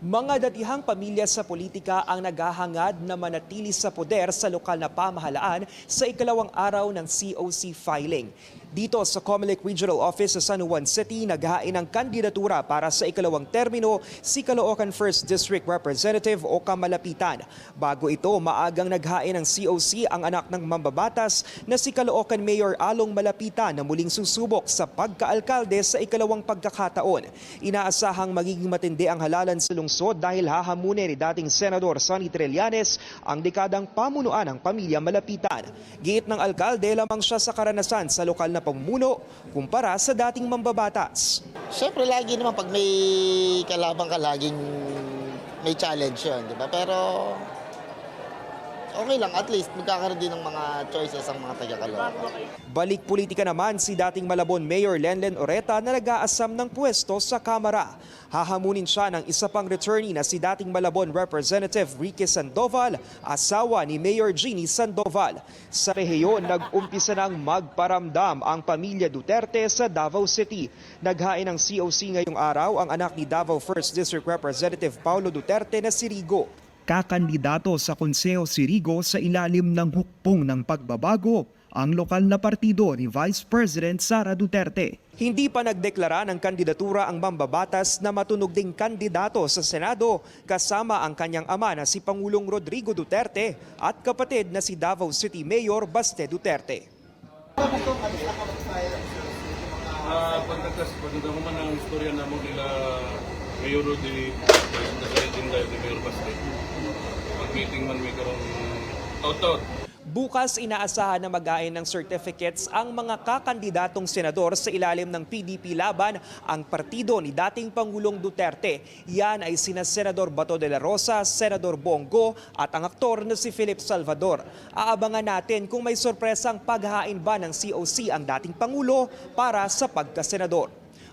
Mga datihang pamilya sa politika ang naghahangad na manatili sa poder sa lokal na pamahalaan sa ikalawang araw ng COC filing. Dito sa Comelec Regional Office sa San Juan City, naghain ng kandidatura para sa ikalawang termino si Caloocan 1st District Representative o Kamalapitan. Bago ito, maagang naghain ng COC ang anak ng mambabatas na si Caloocan Mayor Along Malapitan na muling susubok sa pagkaalkalde sa ikalawang pagkakataon. Inaasahang magiging matindi ang halalan sa dahil hahamunin ni dating Senador Sonny Trillanes ang dekadang pamunuan ng pamilya Malapitan. Giit ng alkalde lamang siya sa karanasan sa lokal na pamumuno kumpara sa dating mambabatas. Siyempre, lagi naman pag may kalaban ka, laging may challenge yun, di ba? Pero, okay lang. At least, magkakaroon din ng mga choices ang mga taga-Caloocan. Balik politika naman si dating Malabon Mayor Lenlen Oreta na nag-aasam ng pwesto sa Kamara. Hahamunin siya ng isa pang returnee na si dating Malabon Representative Ricky Sandoval, asawa ni Mayor Jeannie Sandoval. Sa rehiyon, nag-umpisa ng magparamdam ang pamilya Duterte sa Davao City. Naghain ng COC ngayong araw ang anak ni Davao 1st District Representative Paulo Duterte na si Rigo. Kakandidato sa Konseho si Rigo sa ilalim ng hukpong ng pagbabago ang lokal na partido ni Vice President Sara Duterte. Hindi pa nagdeklara ng kandidatura ang mambabatas na matunog ding kandidato sa Senado kasama ang kanyang ama na si Pangulong Rodrigo Duterte at kapatid na si Davao City Mayor Baste Duterte. Ah, pagdatas pagdatas man ang istorya namo nila Mayor Rudy na sa agenda ni Mayor Baste. Mag-meeting man may karong taut-taut. Bukas inaasahan na mag-ain ng certificates ang mga kakandidatong senador sa ilalim ng PDP laban ang partido ni dating Pangulong Duterte. Yan ay sina Senador Bato de la Rosa, Senador Bongo at ang aktor na si Philip Salvador. Aabangan natin kung may sorpresang paghain ba ng COC ang dating Pangulo para sa pagkasenador.